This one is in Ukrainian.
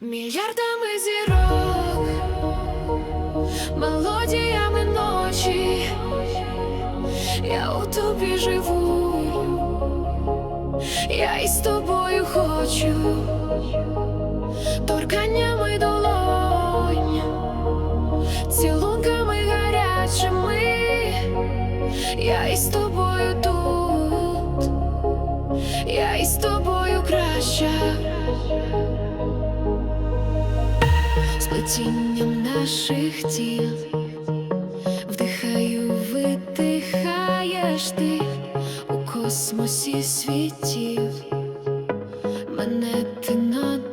Мільярдами зірок, мелодіями ночі, я у тобі живу, я із тобою хочу, торканнями долонь, цілунками гарячими, я із тобою Сплетінням наших тіл вдихаю, видихаєш ти у космосі світів, мене ти надихаєш.